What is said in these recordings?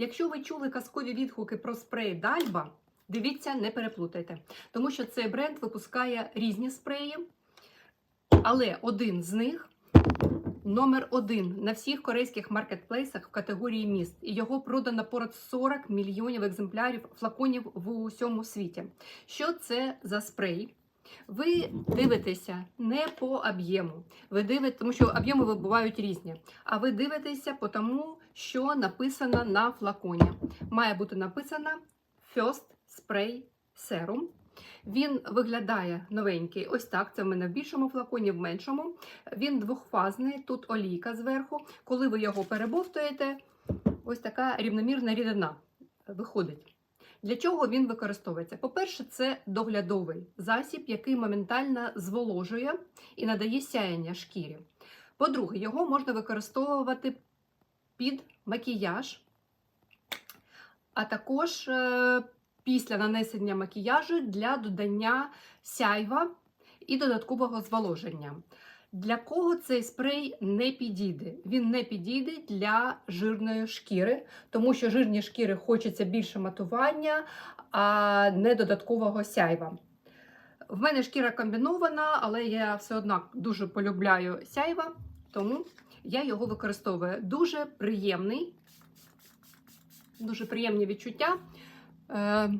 Якщо ви чули казкові відгуки про спрей Дальба, дивіться, не переплутайте. Тому що цей бренд випускає різні спреї, але один з них номер один на всіх корейських маркетплейсах в категорії міст. І його продано понад 40 мільйонів екземплярів флаконів в усьому світі. Що це за спрей? Ви дивитеся не по об'єму, ви дивитесь, тому що об'єми бувають різні. А ви дивитеся по тому, що написано на флаконі. Має бути написано First Spray Serum. Він виглядає новенький. Ось так. Це в мене в більшому флаконі, в меншому. Він двохфазний, тут олійка зверху. Коли ви його перебовтуєте, ось така рівномірна рідина виходить. Для чого він використовується? По-перше, це доглядовий засіб, який моментально зволожує і надає сяєння шкірі. По-друге, його можна використовувати під макіяж, а також е, після нанесення макіяжу для додання сяйва і додаткового зволоження. Для кого цей спрей не підійде? Він не підійде для жирної шкіри, тому що жирні шкіри хочеться більше матування, а не додаткового сяйва. В мене шкіра комбінована, але я все одно дуже полюбляю сяйва, тому я його використовую. Дуже приємний, дуже приємні відчуття. Е,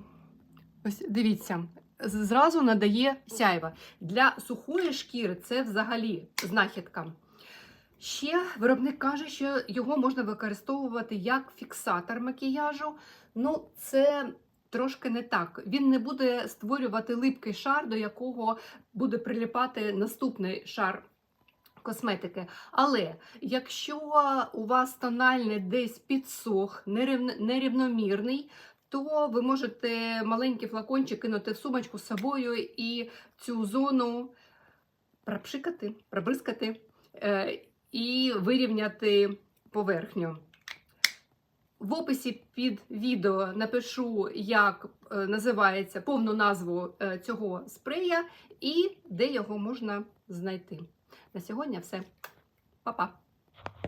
ось дивіться, зразу надає сяйва. Для сухої шкіри це взагалі знахідка. Ще виробник каже, що його можна використовувати як фіксатор макіяжу. Ну, це трошки не так. Він не буде створювати липкий шар, до якого буде приліпати наступний шар косметики. Але якщо у вас тональний десь підсох, нерівномірний, то ви можете маленький флакончик кинути в сумочку з собою і цю зону пропшикати, пробризкати е, і вирівняти поверхню. В описі під відео напишу, як е, називається повну назву е, цього спрея і де його можна знайти. На сьогодні все. Па-па!